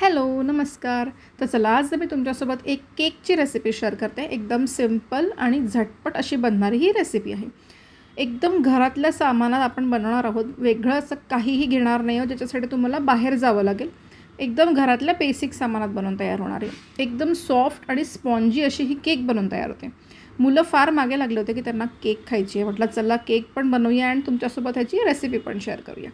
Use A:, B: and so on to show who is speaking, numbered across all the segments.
A: Hello नमस्कार. तर चला आज मी तुमच्यासोबत एक केकची रेसिपी शेअर करते. एकदम सिंपल आणि झटपट अशी बनणारी ही रेसिपी आहे. एकदम घरातल्या सामानात आपण बनवणार आहोत. वेगळं असं काहीही घेणार नाही आहोत ज्याच्यासाठी तुम्हाला बाहेर जावं लागेल. एकदम घरातल्या बेसिक सामानात बनवून तयार होणार आहे. एकदम सॉफ्ट आणि स्पॉन्जी अशी ही केक बनवून तयार होते. मुलं फार मागे लागले होते की त्यांना केक खायची आहे. म्हटलं चला केक पण बनवूया आणि तुमच्यासोबत ह्याची रेसिपी पण शेअर करूया.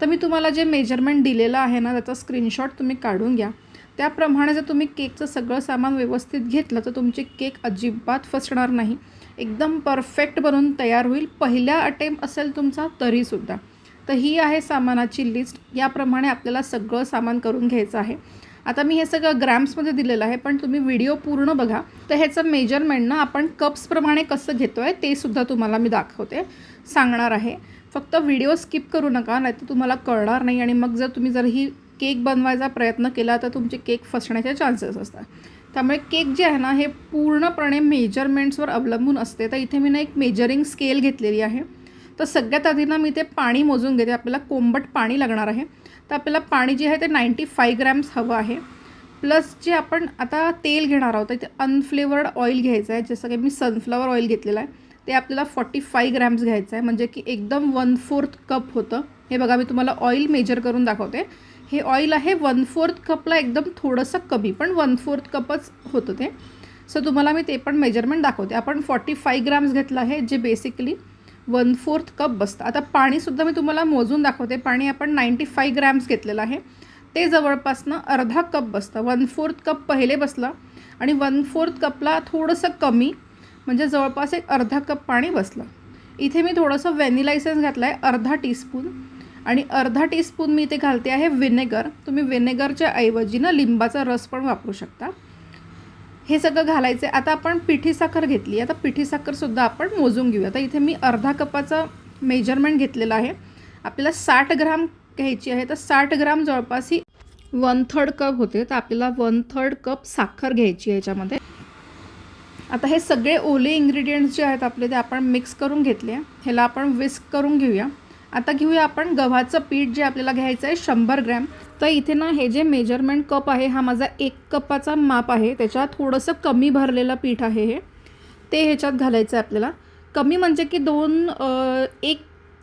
A: तर मी तुम्हाला जे मेजरमेंट दिलेलं आहे ना त्याचा स्क्रीनशॉट तुम्ही काढून घ्या. त्याप्रमाणे जर तुम्ही केकचं सगळं सामान व्यवस्थित घेतलं तर तुमची केक अजिबात फसणार नाही. एकदम परफेक्ट बनून तयार होईल. पहिल्या अटेम्प असेल तुमचा तरीसुद्धा. तर ही आहे सामानाची लिस्ट याप्रमाणे आपल्याला सगळं सामान करून घ्यायचं आहे. आता मी हे सगळं ग्रॅम्समध्ये दिलेलं आहे पण तुम्ही व्हिडिओ पूर्ण बघा. तर ह्याचं मेजरमेंट ना आपण कप्सप्रमाणे कसं घेतो आहे ते सुद्धा तुम्हाला मी दाखवते सांगणार आहे. फक्त व्हिडिओ स्किप करू नका नाही तर तुम्हाला कळणार नाही आणि मग जर तुम्ही जर ही केक बनवायचा प्रयत्न केला तर तुमचे केक फसण्याचे चान्सेस असतात. त्यामुळे केक जे आहे ना हे पूर्णपणे मेजरमेंट्सवर अवलंबून असते. तर इथे मी ना एक मेजरिंग स्केल घेतलेली आहे. तर सगळ्यात आधी ना मी ते पाणी मोजून घेते. आपल्याला कोंबट पाणी लागणार आहे. तर आपल्याला पाणी जे आहे ते नाईंटी फाय ग्रॅम्स हवं आहे. प्लस जे आपण आता तेल घेणार आहोत ते अनफ्लेवर्ड ऑइल घ्यायचं आहे. जसं की मी सनफ्लॉवर ऑइल घेतलेलं आहे. ते आपल्याला फॉर्टी फाय ग्रॅम्स घ्यायचं आहे. म्हणजे की एकदम वन फोर्थ कप होतं. हे बघा मी तुम्हाला ऑइल मेजर करून दाखवते. हे ऑइल आहे वन फोर्थ कपला एकदम थोडंसं कमी पण वन फोर्थ कपच होतं ते. सो तुम्हाला मी ते पण मेजरमेंट दाखवते. आपण फॉर्टी फाय ग्रॅम्स घेतलं आहे जे बेसिकली वन फोर्थ कप बसतं. आता पाणीसुद्धा मी तुम्हाला मोजून दाखवते. पाणी आपण नाईंटी फाय ग्रॅम्स घेतलेलं आहे. ते जवळपासनं अर्धा कप बसतं. वन फोर्थ कप पहिले बसला आणि वन फोर्थ कपला थोडंसं कमी म्हणजे जवळपास एक अर्धा कप पाणी बसलं. इथे मी थोडंसं व्हॅनिला इसेन्स घातलं आहे अर्धा टीस्पून. आणि अर्धा टीस्पून मी इथे घालते आहे व्हिनेगर. तुम्ही व्हिनेगरच्या ऐवजी ना लिंबाचा रस पण वापरू शकता. हे सगळं घालायचं आता आपण पिठी साखर घेतली. आता पिठी साखरसुद्धा आपण मोजून घेऊया. आता इथे मी अर्धा कपाचं मेजरमेंट घेतलेलं आहे. आपल्याला साठ ग्राम घ्यायची आहे. तर साठ ग्राम जवळपास ही वन थर्ड कप होते. तर आपल्याला वन थर्ड कप साखर घ्यायची आहे याच्यामध्ये. आता हे सगळे ओले इन्ग्रेडियंट्स जे आहेत आपले ते आपण मिक्स करून घेतले ह्याला आपण विस्क करून घेऊया. आता घेऊया आपण गव्हाचं पीठ जे आपल्याला घ्यायचं आहे शंभर ग्रॅम. तर इथे ना हे जे मेजरमेंट कप आहे हा माझा एक कपाचा माप आहे. त्याच्यात थोडंसं कमी भरलेलं पीठ आहे हे. ते ह्याच्यात घालायचं आहे आपल्याला. कमी म्हणजे की दोन एक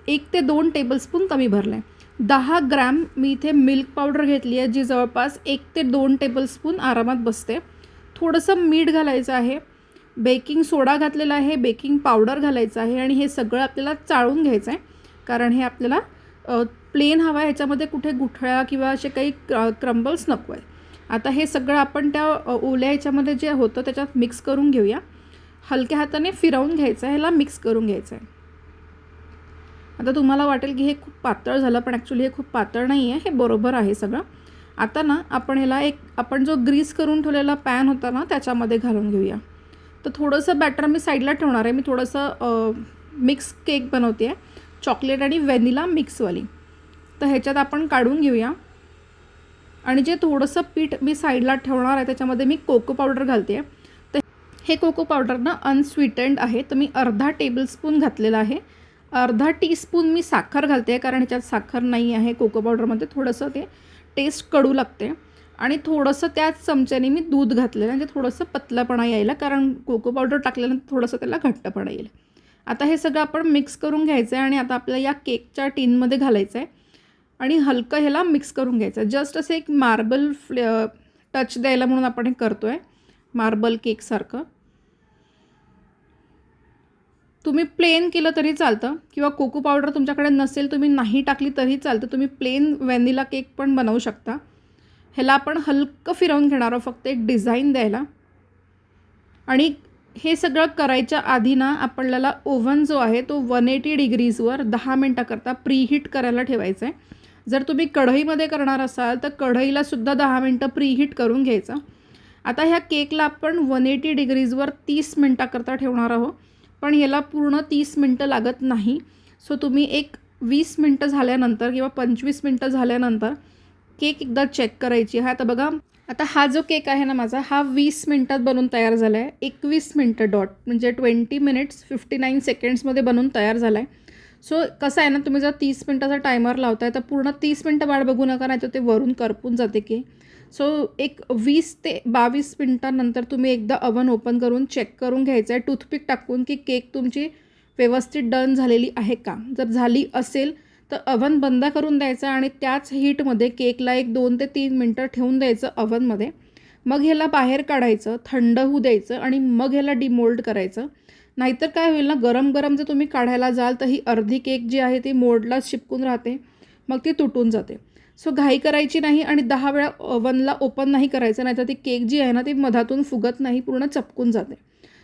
A: एक ते दोन टेबलस्पून कमी भरलं आहे दहा ग्रॅम मी इथे मिल्क पावडर घेतली आहे जी जवळपास एक ते दोन टेबलस्पून आरामात बसते. थोडंसं मीठ घालायचं आहे. बेकिंग सोडा घातलेला आहे बेकिंग पावडर घालायचं आहे आणि हे सगळं आपल्याला चाळून घ्यायचं आहे कारण हे आपल्याला प्लेन हवा आहे ह्याच्यामध्ये कुठे गुठळ्या किंवा असे काही क्रम्बल्स नको आहे आता हे सगळं आपण त्या ओल्या ह्याच्यामध्ये जे होतं त्याच्यात मिक्स करून घेऊया. हलक्या हाताने फिरवून घ्यायचं आहे ह्याला मिक्स करून घ्यायचं आहे. आता तुम्हाला वाटेल की हे खूप पातळ झालं पण ॲक्च्युली हे खूप पातळ नाही आहे हे बरोबर आहे सगळं. आता ना आपण ह्याला एक आपण जो ग्रीस करून ठेवलेला पॅन होता ना त्याच्यामध्ये घालून घेऊया. तर थोडंसं बॅटर मी साईडला ठेवणार आहे. मी थोडंसं मिक्स केक बनवते आहे चॉकलेट आणि व्हॅनिला मिक्सवाली. तर ह्याच्यात आपण काढून घेऊया. आणि जे थोडंसं पीठ मी साईडला ठेवणार आहे त्याच्यामध्ये मी कोको पावडर घालते. तर हे कोको पावडर ना अनस्वीटंड आहे तर मी अर्धा टेबलस्पून घातलेला आहे. अर्धा टीस्पून मी साखर घालते कारण ह्याच्यात साखर नाही आहे कोको पावडरमध्ये थोडंसं ते टेस्ट कडू लागते. आणि थोडंसं त्याच चमच्याने मी दूध घातलेलं म्हणजे थोडंसं पतलापणा यायला कारण कोको पावडर टाकल्यानंतर थोडंसं त्याला घट्टपणा येईल. आता हे सगळं आपण मिक्स करून घ्यायचं आहे आणि आता आपल्याला या केकच्या टीनमध्ये घालायचं आहे आणि हलकं ह्याला मिक्स करून घ्यायचं आहे जस्ट असं एक मार्बल फ्ले टच द्यायला म्हणून आपण हे करतो आहे मार्बल केकसारखं तुम्ही प्लेन केलं तरी चालतं. किंवा कोको पावडर तुमच्याकडे नसेल तुम्ही नाही टाकली तरी चालतं. तुम्ही प्लेन व्हॅनिला केक पण बनवू शकता. ह्याला आपण हलकं फिरवून घेणार आहोत. फक्त एक डिझाईन द्यायला. आणि हे सगळं करायच्या आधी ना आपल्याला ओव्हन जो आहे तो वन एटी डिग्रीजवर दहा मिनटाकरता प्रीहीट करायला ठेवायचं आहे जर तुम्ही कढईमध्ये करणार असाल तर कढईलासुद्धा दहा मिनटं प्रीहीट करून घ्यायचं. आता ह्या केकला आपण वन एटी डिग्रीजवर तीस मिनटाकरता ठेवणार आहोत. पण ह्याला पूर्ण तीस मिनटं लागत नाही. सो तुम्ही एक वीस मिनटं झाल्यानंतर किंवा पंचवीस मिनटं झाल्यानंतर केक एकदा चेक करायची. हा आता बघा आता हा जो केक आहे ना माझा हा वीस मिनटात बनून तयार झाला आहे एकवीस मिनटं डॉट म्हणजे ट्वेंटी मिनिट्स फिफ्टी नाईन सेकंड्समध्ये बनून तयार झाला आहे सो कसं आहे ना तुम्ही जर तीस मिनटाचा टायमर लावताय तर पूर्ण तीस मिनटं वाट बघू नका नाही तर ते वरून करपून जाते केक सो एक वीस ते बावीस मिनटानंतर तुम्ही एकदा अवन ओपन करून चेक करून घ्यायचं आहे टूथपिक टाकून की केक तुमची व्यवस्थित डन झालेली आहे का? जर झाली असेल तर अवन बंद करून द्यायचं आणि त्याच हीटमध्ये केकला एक दोन ते तीन मिनटं ठेवून द्यायचं अवनमध्ये मग ह्याला बाहेर काढायचं थंड होऊ द्यायचं आणि मग ह्याला डिमोल्ड करायचं. नाहीतर काय होईल ना गरम गरम जर तुम्ही काढायला जाल तर ही अर्धी केक जी आहे ती मोल्डलाच चिपकून राहते मग ती तुटून जाते. सो घाई करायची नाही आणि दहा वेळा ओव्हनला ओपन नाही करायचं नाहीतर ती केक जी आहे ना ती मधातून फुगत नाही पूर्ण चपकून जाते.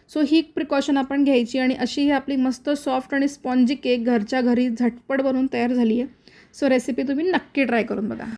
A: सो ही प्रिकॉशन आपण घ्यायची आणि अशी ही आपली मस्त सॉफ्ट आणि स्पॉन्जी केक घरच्या घरी झटपट बनवून तयार झाली आहे सो रेसिपी तुम्ही नक्की ट्राय करून बघा.